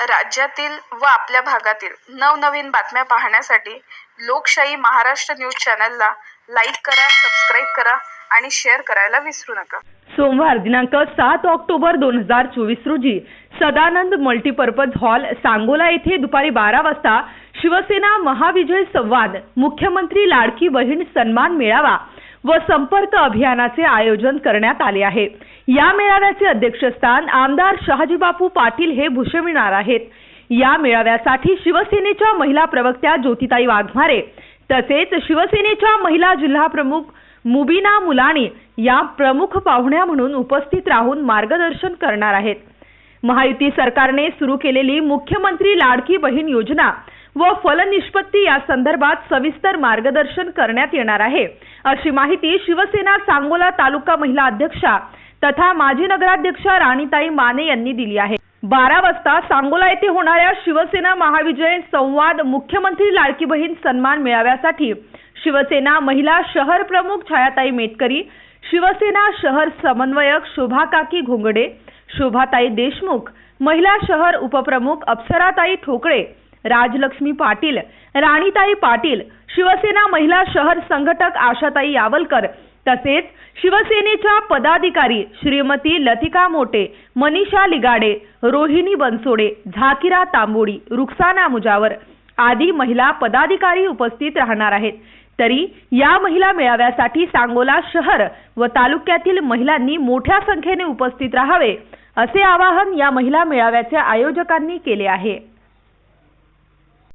राज्यातील व आपल्या भागातील नवनवीन बातम्या पाहण्यासाठी लोकशाही महाराष्ट्र न्यूज चॅनलला लाईक करा सबस्क्राईब करा आणि शेअर करायला विसरू नका. सोमवार दिनांक सात ऑक्टोबर दोन हजार चोवीस रोजी सदानंद मल्टीपर्पज हॉल सांगोला येथे दुपारी बारा वाजता शिवसेना महाविजय संवाद मुख्यमंत्री लाडकी बहीण सन्मान मेळावा व संपर्क अभियानाचे आयोजन करण्यात आले आहे. या मेळाव्याचे अध्यक्षस्थान आमदार शहाजीबापू पाटील हे भूषविणार आहेत. या मेळाव्यासाठी शिवसेनेच्या महिला प्रवक्त्या ज्योतिताई वाघमारे तसेच शिवसेनेच्या महिला जिल्हा प्रमुख मुबिना मुलाणी या प्रमुख पाहुण्या म्हणून उपस्थित राहून मार्गदर्शन करणार आहेत. महायुती सरकारने सुरू केलेली मुख्यमंत्री लाडकी बहीण योजना व फलनिष्पत्ती या संदर्भात सविस्तर मार्गदर्शन करण्यात येणार आहे. अशी माहिती शिवसेना सांगोला तालुका महिला अध्यक्षा तथा माजी नगराध्यक्षा राणीताई माने यांनी दिली आहे. बारा वाजता सांगोला येथे होणाऱ्या शिवसेना महाविजय संवाद मुख्यमंत्री लाडकी बहीण सन्मान मिळाव्यासाठी शिवसेना महिला शहर प्रमुख छायाताई मेटकरी शिवसेना शहर समन्वयक शोभाकाकी घोंगडे शोभाताई देशमुख महिला शहर उपप्रमुख अप्सराताई ठोकळे राजलक्ष्मी पाटील राणीताई पाटील शिवसेना महिला शहर संघटक आशाताई यावलकर तसेच शिवसेनेच्या पदाधिकारी श्रीमती लतिका मोटे मनीषा लिगाडे रोहिणी बनसोडे झाकिरा तांबोडी रुक्साना मुजावर आदी महिला पदाधिकारी उपस्थित राहणार आहेत. तरी या महिला मेळाव्यासाठी सांगोला शहर व तालुक्यातील महिलांनी मोठ्या संख्येने उपस्थित राहावे असे आवाहन या महिला मेळाव्याच्या आयोजकांनी केले आहे.